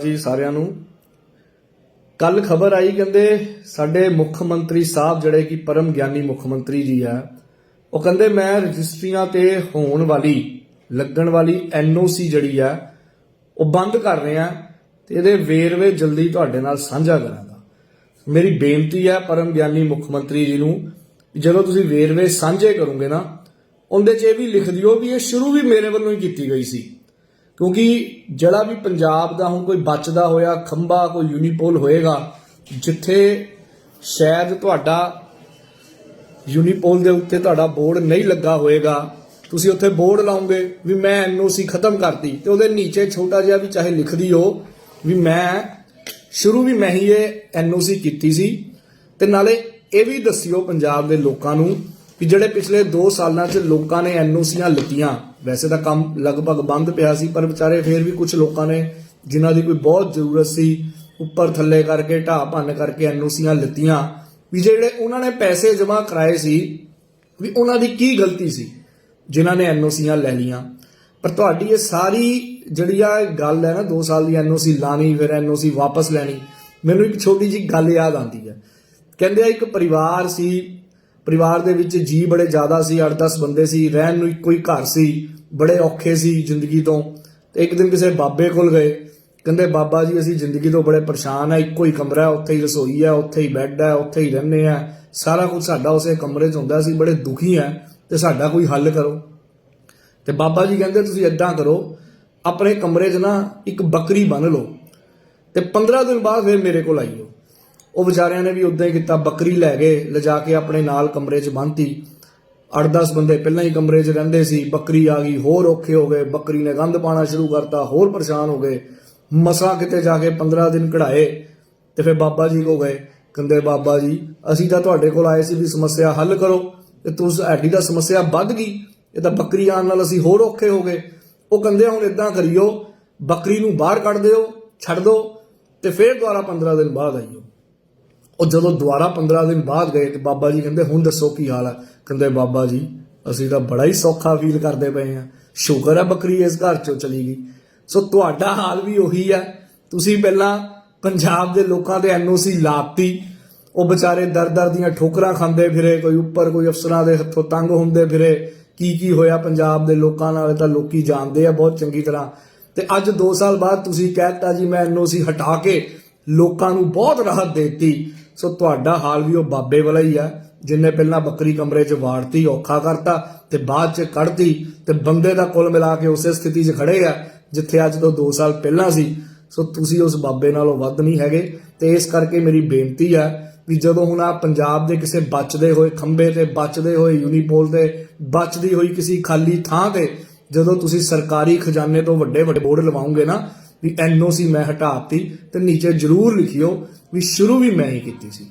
ਜੀ ਸਾਰਿਆਂ ਨੂੰ। ਕੱਲ ਖਬਰ ਆਈ ਕਹਿੰਦੇ ਸਾਡੇ ਮੁੱਖ ਮੰਤਰੀ ਸਾਹਿਬ ਜਿਹੜੇ ਕਿ ਪਰਮ ਗਿਆਨੀ ਮੁੱਖ ਮੰਤਰੀ ਜੀ ਆ, ਉਹ ਕਹਿੰਦੇ ਮੈਂ ਰਜਿਸਟਰੀਆਂ ਤੇ ਹੋਣ ਵਾਲੀ, ਲੱਗਣ ਵਾਲੀ ਐਨਓਸੀ ਜਿਹੜੀ ਆ, ਉਹ ਬੰਦ ਕਰ ਰਿਹਾ ਤੇ ਇਹਦੇ ਵੇਰਵੇ ਜਲਦੀ ਤੁਹਾਡੇ ਨਾਲ ਸਾਂਝਾ ਕਰਾਂਗਾ। ਮੇਰੀ ਬੇਨਤੀ ਹੈ ਪਰਮ ਗਿਆਨੀ ਮੁੱਖ ਮੰਤਰੀ ਜੀ ਨੂੰ ਜਦੋਂ ਤੁਸੀਂ ਵੇਰਵੇ ਸਾਂਝੇ ਕਰੋਗੇ ਨਾ, ਉਹਦੇ 'ਚ ਇਹ ਵੀ ਲਿਖ ਦਿਓ ਵੀ ਇਹ ਸ਼ੁਰੂ ਵੀ ਮੇਰੇ ਵੱਲੋਂ ਹੀ ਕੀਤੀ ਗਈ ਸੀ। ਕਿਉਂਕਿ ਜਿਹੜਾ ਵੀ ਪੰਜਾਬ ਦਾ ਹੁਣ ਕੋਈ ਬਚਦਾ ਹੋਇਆ ਖੰਭਾ, ਕੋਈ ਯੂਨੀਪੋਲ ਹੋਏਗਾ, ਜਿੱਥੇ ਸ਼ਾਇਦ ਤੁਹਾਡਾ ਯੂਨੀਪੋਲ ਦੇ ਉੱਤੇ ਤੁਹਾਡਾ ਬੋਰਡ ਨਹੀਂ ਲੱਗਾ ਹੋਏਗਾ, ਤੁਸੀਂ ਉੱਥੇ ਬੋਰਡ ਲਾਉਂਗੇ ਵੀ ਮੈਂ ਐਨਓਸੀ ਖਤਮ ਕਰਤੀ ਤੇ ਉਹਦੇ ਨੀਚੇ ਛੋਟਾ ਜਿਹਾ ਵੀ ਚਾਹੇ ਲਿਖ ਦਿਓ ਵੀ ਮੈਂ, ਸ਼ੁਰੂ ਵੀ ਮੈਂ ਹੀ ਇਹ ਐਨਓਸੀ ਕੀਤੀ ਸੀ ਤੇ ਨਾਲੇ ਇਹ ਵੀ ਦੱਸਿਓ ਪੰਜਾਬ ਦੇ ਲੋਕਾਂ ਨੂੰ ਕਿ ਜਿਹੜੇ ਪਿਛਲੇ 2 ਸਾਲਾਂ 'ਚ ਲੋਕਾਂ ਨੇ ਐਨਓਸੀਆਂ ਲਿੱਤੀਆਂ ਵੈਸੇ ਤਾਂ ਕੰਮ ਲਗਭਗ ਬੰਦ ਪਿਆ ਸੀ, ਪਰ ਵਿਚਾਰੇ ਫੇਰ ਵੀ ਕੁਝ ਲੋਕਾਂ ਨੇ ਜਿਨ੍ਹਾਂ ਦੀ ਕੋਈ ਬਹੁਤ ਜ਼ਰੂਰਤ ਸੀ, ਉੱਪਰ ਥੱਲੇ ਕਰਕੇ, ਢਾਹ ਭੰਨ ਕਰਕੇ ਐਨਓਸੀਆਂ ਲਿੱਤੀਆਂ ਵੀ ਜਿਹੜੇ ਉਹਨਾਂ ਨੇ ਪੈਸੇ ਜਮ੍ਹਾਂ ਕਰਾਏ ਸੀ, ਵੀ ਉਹਨਾਂ ਦੀ ਕੀ ਗਲਤੀ ਸੀ, ਜਿਨ੍ਹਾਂ ਨੇ ਐਨਓਸੀਆਂ ਲੈ ਲੀਆਂ ਪਰ ਤੁਹਾਡੀ ਇਹ ਸਾਰੀ ਜਿਹੜੀ ਆ ਗੱਲ ਹੈ ਨਾ 2 ਸਾਲ ਦੀ ਐਨਓਸੀ ਲਾਣੀ, ਫਿਰ ਐਨਓਸੀ ਵਾਪਸ ਲੈਣੀ, ਮੈਨੂੰ ਇੱਕ ਛੋਟੀ ਜੀ ਗੱਲ ਯਾਦ ਆਉਂਦੀ ਹੈ। ਕਹਿੰਦੇ ਆ ਇੱਕ ਪਰਿਵਾਰ ਸੀ ਪਰਿਵਾਰ ਦੇ ਵਿੱਚ ਜੀ ਬੜੇ ਜ਼ਿਆਦਾ ਸੀ 8-10 ਬੰਦੇ ਸੀ, ਰਹਿਣ ਨੂੰ ਇੱਕੋ ਹੀ ਘਰ ਸੀ, ਬੜੇ ਔਖੇ ਸੀ ਜ਼ਿੰਦਗੀ ਤੋਂ। ਤੇ ਇੱਕ ਦਿਨ ਕਿਸੇ ਬਾਬੇ ਕੋਲ ਗਏ, ਕਹਿੰਦੇ, ਬਾਬਾ ਜੀ, ਅਸੀਂ ਜ਼ਿੰਦਗੀ ਤੋਂ ਬੜੇ ਪਰੇਸ਼ਾਨ ਆ, ਇੱਕੋ ਹੀ ਕਮਰਾ ਹੈ, ਉੱਥੇ ਹੀ ਰਸੋਈ ਹੈ, ਉੱਥੇ ਹੀ ਬੈੱਡ ਹੈ, ਉੱਥੇ ਹੀ ਰਹਿੰਦੇ ਆ। ਸਾਰਾ ਕੁਝ ਸਾਡਾ ਉਸੇ ਕਮਰੇ 'ਚ ਹੁੰਦਾ ਸੀ, ਬੜੇ ਦੁਖੀ ਆ, ਤੇ ਸਾਡਾ ਕੋਈ ਹੱਲ ਕਰੋ। ਤੇ ਬਾਬਾ ਜੀ ਕਹਿੰਦੇ, ਤੁਸੀਂ ਏਦਾਂ ਕਰੋ, ਆਪਣੇ ਕਮਰੇ 'ਚ ਨਾ ਇੱਕ ਬੱਕਰੀ ਬੰਨ ਲਓ ਤੇ 15 ਦਿਨ ਬਾਅਦ ਫਿਰ ਮੇਰੇ ਕੋਲ ਆਈਓ। ਉਹ ਵਿਚਾਰਿਆਂ ਨੇ ਵੀ ਉਦਾਂ ਹੀ ਕੀਤਾ, ਬੱਕਰੀ ਲੈ ਗਏ, ਲਿਜਾ ਕੇ ਆਪਣੇ ਨਾਲ ਕਮਰੇ 'ਚ ਬੰਨਤੀ। 8-10 ਬੰਦੇ ਪਹਿਲਾਂ ਹੀ ਕਮਰੇ 'ਚ ਰਹਿੰਦੇ ਸੀ, ਬੱਕਰੀ ਆ ਗਈ, ਹੋਰ ਔਖੇ ਹੋ ਗਏ, ਬੱਕਰੀ ਨੇ ਗੰਦ ਪਾਣਾ ਸ਼ੁਰੂ ਕਰਤਾ, ਹੋਰ ਪਰੇਸ਼ਾਨ ਹੋ ਗਏ। ਮਸਾ ਕਿਤੇ ਜਾ ਕੇ 15 ਦਿਨ ਕਢਾਏ ਤੇ ਫਿਰ ਬਾਬਾ ਜੀ ਕੋ ਗਏ। ਕਹਿੰਦੇ, ਬਾਬਾ ਜੀ, ਅਸੀਂ ਤਾਂ ਤੁਹਾਡੇ ਕੋਲ ਆਏ ਸੀ ਵੀ ਸਮੱਸਿਆ ਹੱਲ ਕਰੋ ਤੇ ਤੁਸੀਂ ਸਾਡੀ ਤਾਂ ਸਮੱਸਿਆ ਵੱਧ ਗਈ, ਇਹ ਤਾਂ ਬੱਕਰੀ ਆਉਣ ਨਾਲ ਅਸੀਂ ਹੋਰ ਔਖੇ ਹੋ ਗਏ। ਉਹ ਕਹਿੰਦੇ, ਹੁਣ ਇਦਾਂ ਕਰਿਓ, ਬੱਕਰੀ ਨੂੰ ਬਾਹਰ ਕੱਢ ਦਿਓ, ਛੱਡ ਦਿਓ ਤੇ ਫਿਰ ਦੁਬਾਰਾ 15 ਦਿਨ ਬਾਅਦ ਆਈਓ। ਉਹ ਜਦੋਂ ਦੁਬਾਰਾ 15 ਦਿਨ ਬਾਅਦ ਗਏ ਤੇ ਬਾਬਾ ਜੀ ਕਹਿੰਦੇ, ਹੁਣ ਦੱਸੋ ਕੀ ਹਾਲ ਆ? ਕਹਿੰਦੇ, ਬਾਬਾ ਜੀ, ਅਸੀਂ ਤਾਂ ਬੜਾ ਹੀ ਸੌਖਾ ਫੀਲ ਕਰਦੇ ਪਏ ਆ ਸ਼ੁਕਰ ਹੈ ਬੱਕਰੀ ਇਸ ਘਰ ਚੋਂ ਚਲੀ ਗਈ। ਸੋ ਤੁਹਾਡਾ ਹਾਲ ਵੀ ਉਹੀ ਹੈ ਤੁਸੀਂ ਪਹਿਲਾਂ ਪੰਜਾਬ ਦੇ ਲੋਕਾਂ ਦੇ ਐਨਓਸੀ ਲਾਤੀ। ਉਹ ਵਿਚਾਰੇ ਦਰ ਦਰ ਦੀਆਂ ਠੋਕਰਾਂ ਖਾਂਦੇ ਫਿਰੇ, ਕੋਈ ਉੱਪਰ ਕੋਈ ਅਫਸਰਾਂ ਦੇ ਹੱਥੋਂ ਤੰਗ ਹੁੰਦੇ ਫਿਰੇ। ਕੀ ਕੀ ਹੋਇਆ ਪੰਜਾਬ ਦੇ ਲੋਕਾਂ ਨਾਲ ਤਾਂ ਲੋਕੀ ਜਾਣਦੇ ਆ ਬਹੁਤ ਚੰਗੀ ਤਰ੍ਹਾਂ। ਤੇ ਅੱਜ 2 ਸਾਲ ਬਾਅਦ ਤੁਸੀਂ ਕਹਿਤਾ ਜੀ, ਮੈਂ ਐਨਓਸੀ ਹਟਾ ਕੇ ਲੋਕਾਂ ਨੂੰ ਬਹੁਤ ਰਾਹਤ ਦਿੱਤੀ। ਸੋ ਤੁਹਾਡਾ ਹਾਲ ਵੀ ਉਹ ਬਾਬੇ ਵਾਲਾ ਹੀ ਆ, ਜਿੰਨੇ ਪਹਿਲਾਂ ਬੱਕਰੀ ਕਮਰੇ 'ਚ ਵਾੜਤੀ, ਔਖਾ ਕਰਤਾ, ਤੇ ਬਾਅਦ 'ਚ ਕੱਢਤੀ, ਤੇ ਬੰਦੇ ਦਾ ਕੁੱਲ ਮਿਲਾ ਕੇ ਉਸੇ ਸਥਿਤੀ 'ਚ ਖੜੇ ਆ, ਜਿੱਥੇ ਅੱਜ ਤੋਂ 2 ਸਾਲ ਪਹਿਲਾਂ ਸੀ। ਸੋ ਤੁਸੀਂ ਉਸ ਬਾਬੇ ਨਾਲੋਂ ਵੱਧ ਨਹੀਂ ਹੈਗੇ, ਤੇ ਇਸ ਕਰਕੇ ਮੇਰੀ ਬੇਨਤੀ ਆ ਵੀ ਜਦੋਂ ਹੁਣ ਆ ਪੰਜਾਬ ਦੇ ਕਿਸੇ ਬਚਦੇ ਹੋਏ ਖੰਬੇ ਤੇ, ਬਚਦੇ ਹੋਏ ਯੂਨੀਪੋਲ ਤੇ, ਬਚਦੀ ਹੋਈ ਕਿਸੇ ਖਾਲੀ ਥਾਂ ਤੇ, ਜਦੋਂ ਤੁਸੀਂ ਸਰਕਾਰੀ ਖਜ਼ਾਨੇ ਤੋਂ ਵੱਡੇ ਵੱਡੇ ਬੋਰਡ ਲਵਾਉਂਗੇ ਨਾ ਵੀ ਐਨਓਸੀ ਮੈਂ ਹਟਾਤੀ ਤੇ ਨੀਚੇ ਜ਼ਰੂਰ ਲਿਖਿਓ ਵੀ ਸ਼ੁਰੂ ਵੀ ਮੈਂ ਹੀ ਕੀਤੀ ਸੀ।